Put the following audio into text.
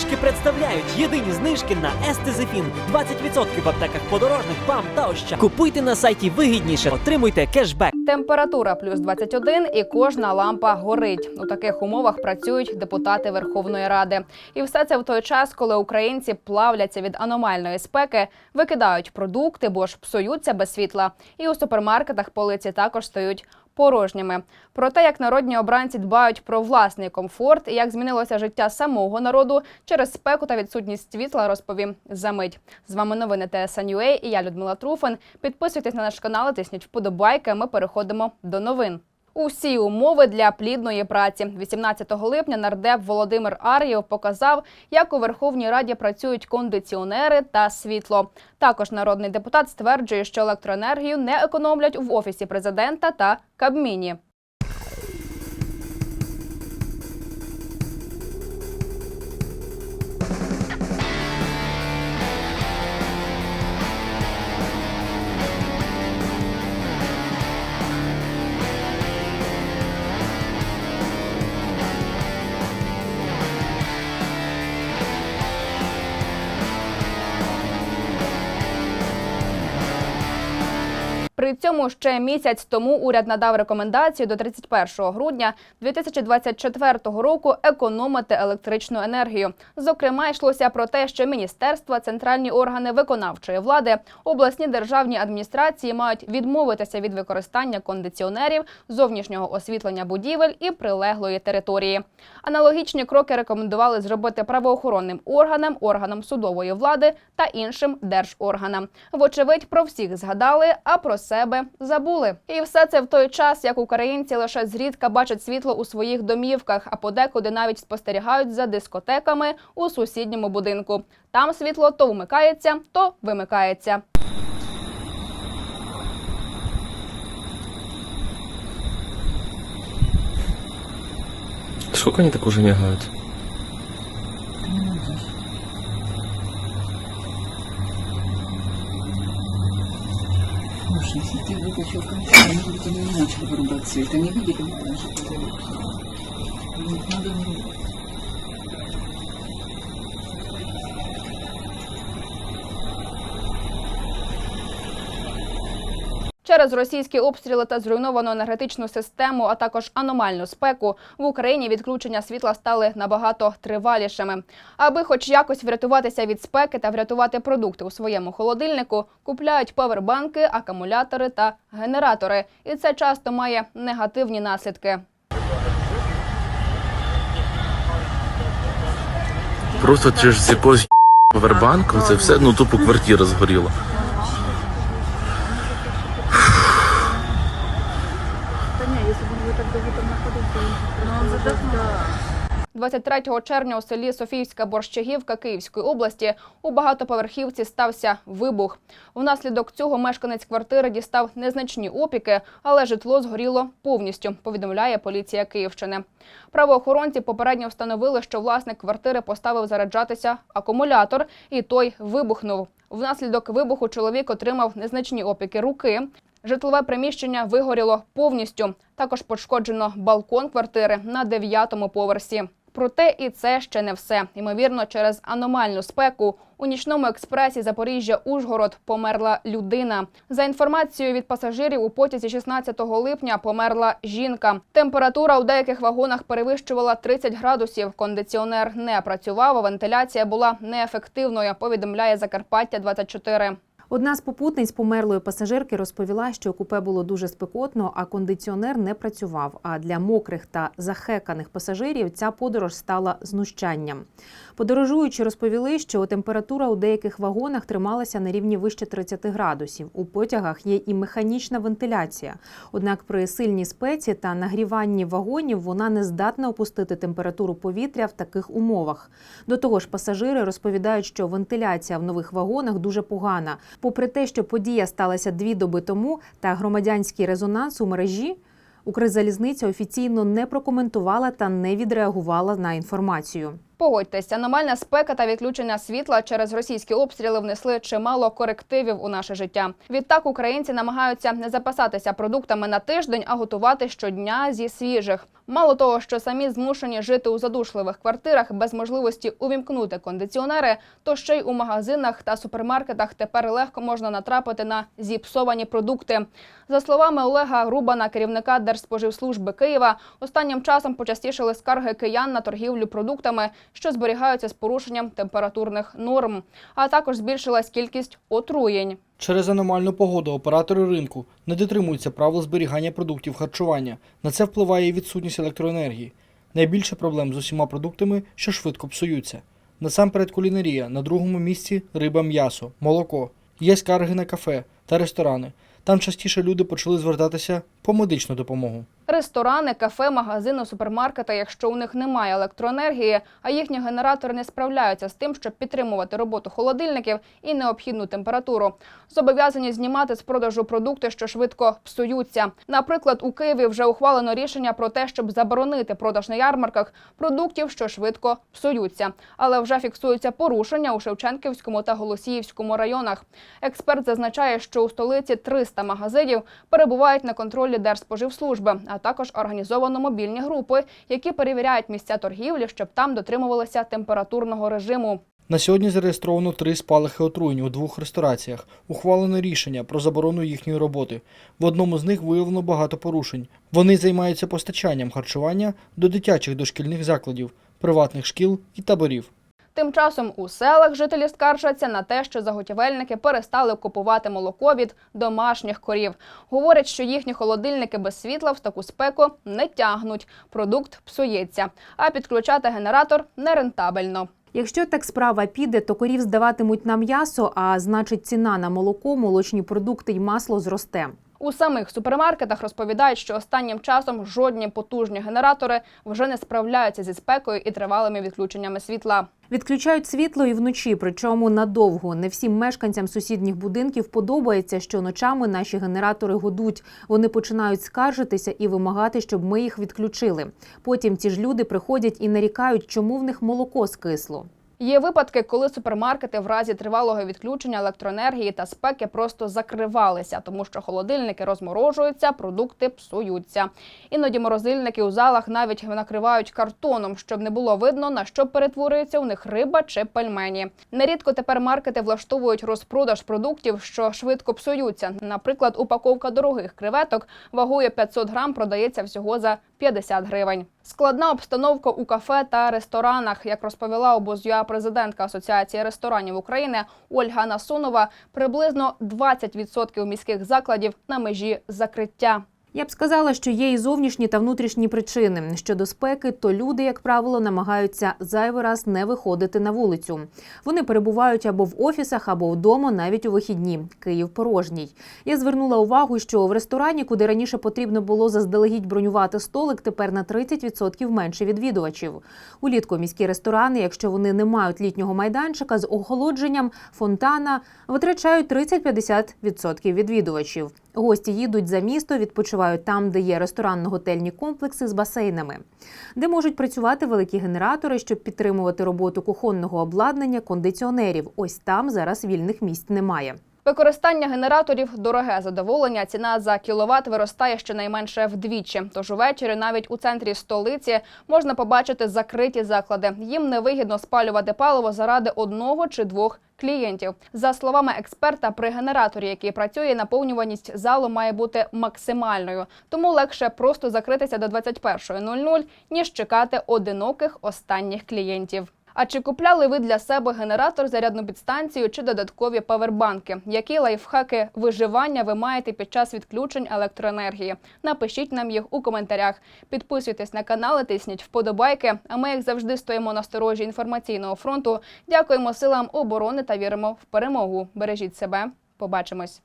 знижки представляють єдині знижки на Естезефін. 20% в аптеках подорожних, ПАМ та Ощад. Купуйте на сайті вигідніше, отримуйте кешбек. Температура плюс 21 і кожна лампа горить. У таких умовах працюють депутати Верховної Ради. І все це в той час, коли українці плавляться від аномальної спеки, викидають продукти, бо ж псуються без світла. І у супермаркетах полиці також стають порожніми. Про те, як народні обранці дбають про власний комфорт і як змінилося життя самого народу через спеку та відсутність світла, розповім за мить. З вами новини ТСНЮА і я Людмила Труфан. Підписуйтесь на наш канал, тисніть вподобайки. Ми переходимо до новин. Усі умови для плідної праці 18 липня нардеп Володимир Ар'єв показав, як у Верховній Раді працюють кондиціонери та світло. Також народний депутат стверджує, що електроенергію не економлять в офісі президента та Кабміні. При цьому ще місяць тому уряд надав рекомендацію до 31 грудня 2024 року економити електричну енергію. Зокрема, йшлося про те, що міністерства, центральні органи виконавчої влади, обласні державні адміністрації мають відмовитися від використання кондиціонерів, зовнішнього освітлення будівель і прилеглої території. Аналогічні кроки рекомендували зробити правоохоронним органам, органам судової влади та іншим держорганам. Вочевидь, про всіх згадали, а про себе забули. І все це в той час, як українці лише зрідка бачать світло у своїх домівках, а подекуди навіть спостерігають за дискотеками у сусідньому будинку. Там світло то вмикається, то вимикається. Сколько они так уже мигают? Слушай, если ты выключил компьютер, может быть, они не начали вырубать свет. Они видели даже позовут. Надо Через російські обстріли та зруйновану енергетичну систему, а також аномальну спеку в Україні відключення світла стали набагато тривалішими. Аби хоч якось врятуватися від спеки та врятувати продукти у своєму холодильнику, купляють павербанки, акумулятори та генератори. І це часто має негативні наслідки. Просто через якогось повербанку це все, ну тупо квартира згоріла. 23 червня у селі Софіївська Борщагівка Київської області у багатоповерхівці стався вибух. Внаслідок цього мешканець квартири дістав незначні опіки, але житло згоріло повністю. Повідомляє поліція Київщини. Правоохоронці попередньо встановили, що власник квартири поставив заряджатися акумулятор, і той вибухнув. Внаслідок вибуху чоловік отримав незначні опіки руки. Житлове приміщення вигоріло повністю. Також пошкоджено балкон квартири на дев'ятому поверсі. Проте і це ще не все. Ймовірно, через аномальну спеку у нічному експресі Запоріжжя-Ужгород померла людина. За інформацією від пасажирів, у потязі 16 липня померла жінка. Температура у деяких вагонах перевищувала 30 градусів. Кондиціонер не працював, вентиляція була неефективною. Повідомляє Закарпаття 24 Одна з попутниць померлої пасажирки розповіла, що купе було дуже спекотно, а кондиціонер не працював. А для мокрих та захеканих пасажирів ця подорож стала знущанням. Подорожуючі розповіли, що температура у деяких вагонах трималася на рівні вище 30 градусів. У потягах є і механічна вентиляція. Однак при сильній спеці та нагріванні вагонів вона не здатна опустити температуру повітря в таких умовах. До того ж, пасажири розповідають, що вентиляція в нових вагонах дуже погана. Попри те, що подія сталася дві доби тому, та громадянський резонанс у мережі. Укрзалізниця офіційно не прокоментувала та не відреагувала на інформацію. Погодьтесь, аномальна спека та відключення світла через російські обстріли внесли чимало корективів у наше життя. Відтак українці намагаються не запасатися продуктами на тиждень, а готувати щодня зі свіжих. Мало того, що самі змушені жити у задушливих квартирах без можливості увімкнути кондиціонери, то ще й у магазинах та супермаркетах тепер легко можна натрапити на зіпсовані продукти. За словами Олега Рубана, керівника Держспоживслужби Києва, останнім часом почастішили скарги киян на торгівлю продуктами, що зберігаються з порушенням температурних норм, а також збільшилась кількість отруєнь. Через аномальну погоду оператори ринку не дотримуються правил зберігання продуктів харчування. На це впливає і відсутність електроенергії. Найбільше проблем з усіма продуктами, що швидко псуються. Насамперед кулінарія, на другому місці риба, м'ясо, молоко. Є скарги на кафе та ресторани. Там частіше люди почали звертатися по медичну допомогу. Ресторани, кафе, магазини, супермаркети, якщо у них немає електроенергії, а їхні генератори не справляються з тим, щоб підтримувати роботу холодильників і необхідну температуру, зобов'язані знімати з продажу продукти, що швидко псуються. Наприклад, у Києві вже ухвалено рішення про те, щоб заборонити продаж на ярмарках продуктів, що швидко псуються. Але вже фіксуються порушення у Шевченківському та Голосіївському районах. Експерт зазначає, що у столиці 300 магазинів перебувають на контролі Держспоживслужби, а також організовано мобільні групи, які перевіряють місця торгівлі, щоб там дотримувалися температурного режиму. На сьогодні зареєстровано три спалахи отруєнь у двох рестораціях. Ухвалено рішення про заборону їхньої роботи. В одному з них виявлено багато порушень. Вони займаються постачанням харчування до дитячих дошкільних закладів, приватних шкіл і таборів. Тим часом у селах жителі скаржаться на те, що заготівельники перестали купувати молоко від домашніх корів. Говорять, що їхні холодильники без світла в таку спеку не тягнуть. Продукт псується, а підключати генератор нерентабельно. Якщо так справа піде, то корів здаватимуть на м'ясо, а значить ціна на молоко, молочні продукти й масло зросте. У самих супермаркетах розповідають, що останнім часом жодні потужні генератори вже не справляються зі спекою і тривалими відключеннями світла. Відключають світло і вночі, причому надовго. Не всім мешканцям сусідніх будинків подобається, що ночами наші генератори гудуть. Вони починають скаржитися і вимагати, щоб ми їх відключили. Потім ці ж люди приходять і нарікають, чому в них молоко скисло. Є випадки, коли супермаркети в разі тривалого відключення електроенергії та спеки просто закривалися, тому що холодильники розморожуються, продукти псуються. Іноді морозильники у залах навіть накривають картоном, щоб не було видно на що перетворюється у них риба чи пельмені. Нерідко тепер маркети влаштовують розпродаж продуктів, що швидко псуються. Наприклад, упаковка дорогих креветок вагою 500 грам продається всього за 50 гривень. Складна обстановка у кафе та ресторанах, як розповіла обозюа президентка Асоціації ресторанів України Ольга Насунова, приблизно 20% міських закладів на межі закриття. Я б сказала, що є і зовнішні та внутрішні причини. Щодо спеки, то люди, як правило, намагаються зайвий раз не виходити на вулицю. Вони перебувають або в офісах, або вдома, навіть у вихідні. Київ порожній. Я звернула увагу, що в ресторані, куди раніше потрібно було заздалегідь бронювати столик, тепер на 30% менше відвідувачів. Улітку міські ресторани, якщо вони не мають літнього майданчика з охолодженням фонтана, витрачають 30-50% відвідувачів. Гості їдуть за місто, відпочивають там, де є ресторанно-готельні комплекси з басейнами, де можуть працювати великі генератори, щоб підтримувати роботу кухонного обладнання, кондиціонерів. Ось там зараз вільних місць немає. Використання генераторів дороге задоволення. Ціна за кіловат виростає щонайменше вдвічі. Тож увечері навіть у центрі столиці можна побачити закриті заклади. Їм невигідно спалювати паливо заради одного чи двох клієнтів. За словами експерта, при генераторі, який працює, наповнюваність залу має бути максимальною. Тому легше просто закритися до 21.00, ніж чекати одиноких останніх клієнтів. А чи купляли ви для себе генератор, зарядну підстанцію чи додаткові павербанки? Які лайфхаки виживання ви маєте під час відключень електроенергії? Напишіть нам їх у коментарях. Підписуйтесь на канал, і тисніть вподобайки. А ми, як завжди, стоїмо на сторожі інформаційного фронту. Дякуємо силам оборони та віримо в перемогу. Бережіть себе. Побачимось.